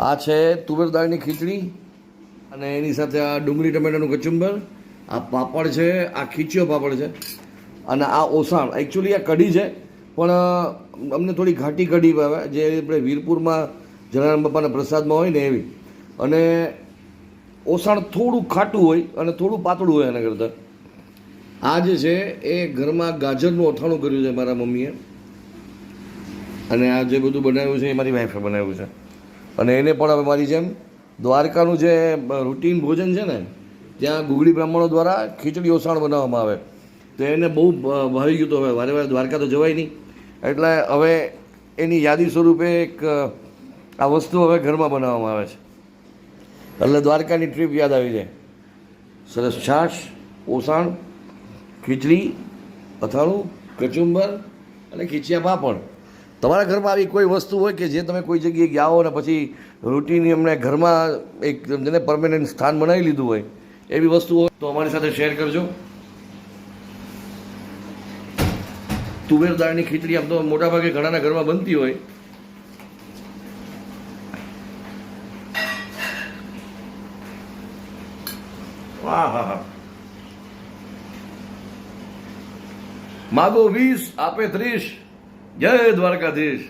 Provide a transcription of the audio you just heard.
આ છે તુવેર દાળની ખીચડી અને એની સાથે આ ડુંગળી ટમેટાનું કચુંબર. આ પાપડ છે, આ ખીચીઓ પાપડ છે અને આ ઓસાણ. એકચ્યુઅલી આ કઢી છે, પણ અમને થોડી ઘાટી કઢી ભાવે, જે આપણે વીરપુરમાં જલારામ બાપાના પ્રસાદમાં હોય ને એવી. અને ઓસાણ થોડું ખાટું હોય અને થોડું પાતળું હોય એના કરતાં. આ જે છે, એ ઘરમાં ગાજરનું અથાણું કર્યું છે મારા મમ્મીએ. અને આ જે બધું બનાવ્યું છે, એ મારી વાઈફે બનાવ્યું છે. અને એને પણ હવે મારી જેમ દ્વારકાનું જે રૂટીન ભોજન છે ને, ત્યાં ગુગળી બ્રાહ્મણો દ્વારા ખીચડી ઓસાણ બનાવવામાં આવે. તો એને બહુ ભાવી ગયું તો હવે વારે વારે દ્વારકા તો જવાય નહીં. એટલે હવે એની યાદી સ્વરૂપે એક આ વસ્તુ હવે ઘરમાં બનાવવામાં આવે છે. એટલે દ્વારકાની ટ્રીપ યાદ આવી જાય. સરસ છાશ, ઓસાણ, ખીચડી, અથાણું, કચુંબર અને ખીચિયા પાપડ. તમારા ઘરમાં આવી કોઈ વસ્તુ હોય કે જે તમે કોઈ જગ્યાએ ગયા હો ને પછી રૂટીન એમને ઘરમાં એક જેને પરમેનન્ટ સ્થાન બનાવી લીધું હોય, એવી વસ્તુ હોય તો અમારી સાથે શેર કરજો. તુવેર દાળની ખીચડી આમ તો મોટાભાગે ઘણાના ઘરમાં બનતી હોય. વાહ હા હા માગો વીસ, આપે ત્રીસ. જય દ્વારકાધીશ